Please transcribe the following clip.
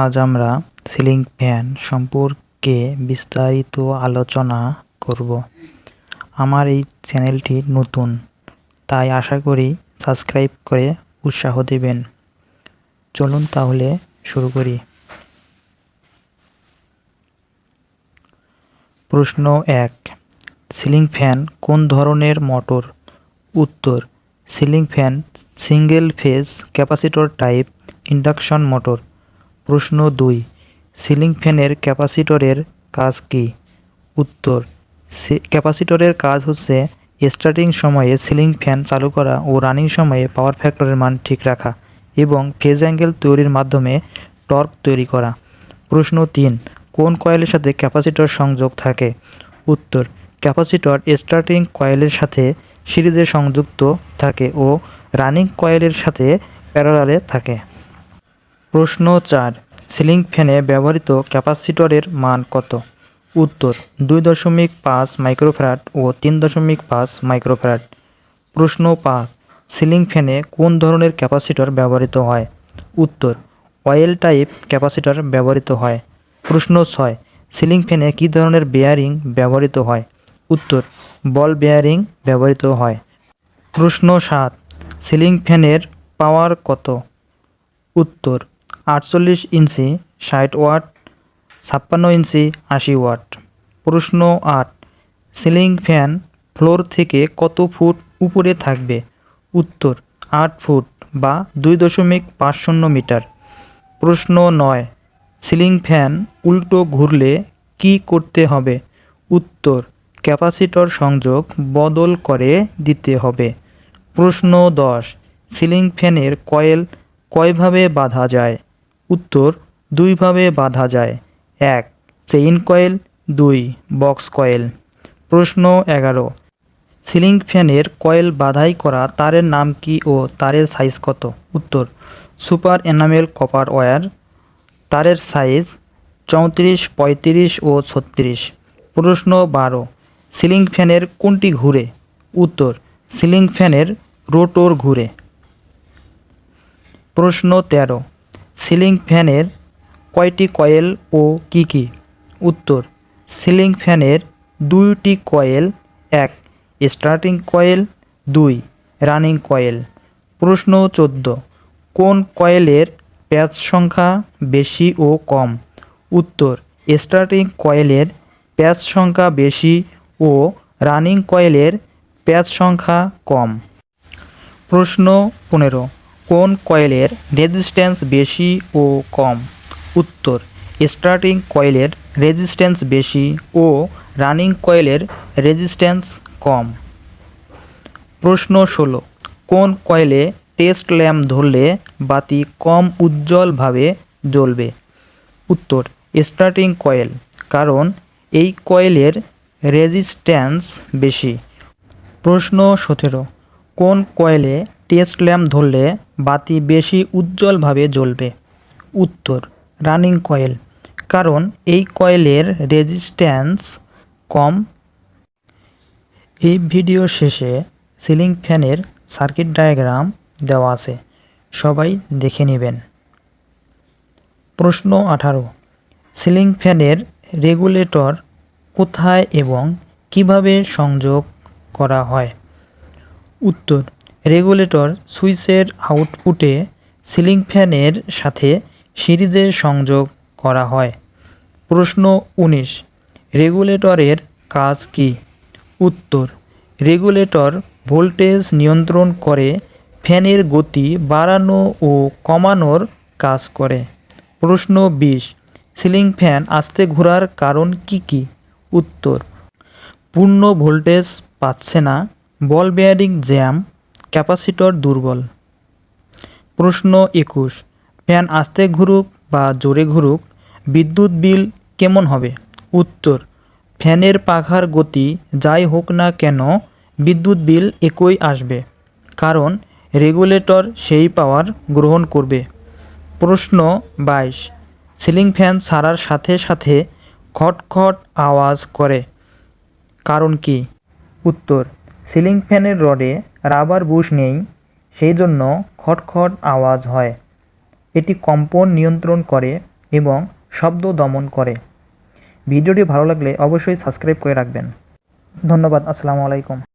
আজ আমরা ceiling fan সম্পর্কে বিস্তারিত আলোচনা করব। আমার এই চ্যানেলটি নতুন, তাই আশা করি সাবস্ক্রাইব করে উৎসাহ দেবেন। চলুন তাহলে শুরু করি। প্রশ্ন এক, সিলিং ফ্যান কোন ধরনের মোটর? উত্তর, ceiling fan single phase capacitor type induction motor. প্রশ্ন দুই, সিলিং ফ্যানের ক্যাপাসিটরের কাজ কী? উত্তর ক্যাপাসিটরের কাজ হচ্ছে স্টার্টিং সময়ে সিলিং ফ্যান চালু করা ও রানিং সময়ে পাওয়ার ফ্যাক্টরের মান ঠিক রাখা এবং ফেজ অ্যাঙ্গেল তৈরির মাধ্যমে টর্ক তৈরি করা। প্রশ্ন তিন, কোন কয়েলের সাথে ক্যাপাসিটর সংযোগ থাকে? উত্তর, ক্যাপাসিটর স্টার্টিং কয়েলের সাথে সিরিজে সংযুক্ত থাকে ও রানিং কয়েলের সাথে প্যারালালে থাকে। প্রশ্ন চার, সিলিং ফ্যানে ব্যবহৃত ক্যাপাসিটরের মান কত? উত্তর, দুই দশমিক পাঁচ মাইক্রোফ্যারাড ও তিন দশমিক পাঁচ মাইক্রোফ্যারাড। প্রশ্ন পাঁচ, সিলিং ফ্যানে কোন ধরনের ক্যাপাসিটর ব্যবহৃত হয়? উত্তর, অয়েল টাইপ ক্যাপাসিটর ব্যবহৃত হয়। প্রশ্ন ছয়, সিলিং ফ্যানে কী ধরনের বেয়ারিং ব্যবহৃত হয়? উত্তর, বল বেয়ারিং ব্যবহৃত হয়। প্রশ্ন সাত, সিলিং ফ্যানের পাওয়ার কত? উত্তর আটচল্লিশ ইঞ্চি, ষাট ওয়াট, ছাপ্পান্ন ইঞ্চি, আশি ওয়াট। প্রশ্ন আট, সিলিং ফ্যান ফ্লোর থেকে কত ফুট উপরে থাকবে? উত্তর, আট ফুট বা দুই দশমিক পাঁচ শূন্য মিটার। প্রশ্ন নয়, সিলিং ফ্যান উল্টো ঘুরলে কি করতে হবে? উত্তর, ক্যাপাসিটর সংযোগ বদল করে দিতে হবে। প্রশ্ন দশ, সিলিং ফ্যানের কয়েল কয়ভাবে বাঁধা যায়? উত্তর দুইভাবে বাঁধা যায়। এক, চেইন কয়েল, দুই, বক্স কয়েল। প্রশ্ন এগারো, সিলিং ফ্যানের কয়েল বাধাই করা তারের নাম কি ও তারের সাইজ কত? উত্তর, সুপার এনামেল কপার ওয়্যার, তারের সাইজ চৌত্রিশ, পঁয়ত্রিশ ও ছত্রিশ। প্রশ্ন বারো, সিলিং ফ্যানের কোনটি ঘুরে? উত্তর, সিলিং ফ্যানের রোটর ঘুরে। প্রশ্ন তেরো সিলিং ফ্যানের কয়টি কয়েল ও কি কি? উত্তর, সিলিং ফ্যানের দুইটি কয়েল এক, স্টার্টিং কয়েল দুই, রানিং কয়েল। প্রশ্ন চোদ্দ, কোন কয়েলের প্যাচ সংখ্যা বেশি ও কম? উত্তর, স্টার্টিং কয়েলের প্যাচ সংখ্যা বেশি ও রানিং কয়েলের প্যাচ সংখ্যা কম। প্রশ্ন পনেরো কোন কয়েলের রেজিস্ট্যান্স বেশি ও কম? উত্তর স্টার্টিং কয়েলের রেজিস্ট্যান্স বেশি ও রানিং কয়েলের রেজিস্ট্যান্স কম। প্রশ্ন ষোলো, কোন কয়েলে টেস্ট ল্যাম্প ধরলে বাতি কম উজ্জ্বলভাবে জ্বলবে? উত্তর স্টার্টিং কয়েল, কারণ এই কয়েলের রেজিস্ট্যান্স বেশি। প্রশ্ন সতেরো, কোন কয়েলে টেস্ট ল্যাম্প ধরলে বাতি বেশি উজ্জ্বলভাবে জ্বলবে। উত্তর, রানিং কয়েল। কারণ এই কয়েলের রেজিস্ট্যান্স কম। এই ভিডিও শেষে সিলিং ফ্যানের সার্কিট ডায়াগ্রাম দেওয়া আছে। সবাই দেখে নেবেন। প্রশ্ন আঠারো। সিলিং ফ্যানের রেগুলেটর কোথায় এবং কীভাবে সংযোগ করা হয়? উত্তর রেগুলেটর সুইচের আউটপুটে সিলিং ফ্যানের সাথে সিরিজে সংযোগ করা হয়। প্রশ্ন উনিশ, রেগুলেটরের কাজ কি? উত্তর, রেগুলেটর ভোল্টেজ নিয়ন্ত্রণ করে ফ্যানের গতি বাড়ানো ও কমানোর কাজ করে। প্রশ্ন বিশ, সিলিং ফ্যান আস্তে ঘোরার কারণ কি কি? উত্তর, পূর্ণ ভোল্টেজ পাচ্ছে না, বল বেয়ারিং জ্যাম ক্যাপাসিটর দুর্বল। প্রশ্ন একুশ, ফ্যান আস্তে ঘুরুক বা জোরে ঘুরুক, বিদ্যুৎ বিল কেমন হবে? উত্তর, ফ্যানের পাখার গতি যাই হোক না কেন, বিদ্যুৎ বিল একই আসবে, কারণ রেগুলেটর সেই পাওয়ার গ্রহণ করবে। প্রশ্ন বাইশ, সিলিং ফ্যান ছাড়ার সাথে সাথে খটখট আওয়াজ করে, কারণ কি? উত্তর, সিলিং ফ্যানের রডে রাবার বুশ নেই, সেই জন্য খটখট আওয়াজ হয়। এটি কম্পন নিয়ন্ত্রণ করে এবং শব্দ দমন করে। ভিডিওটি ভালো লাগলে অবশ্যই সাবস্ক্রাইব করে রাখবেন। ধন্যবাদ, আসসালামু আলাইকুম।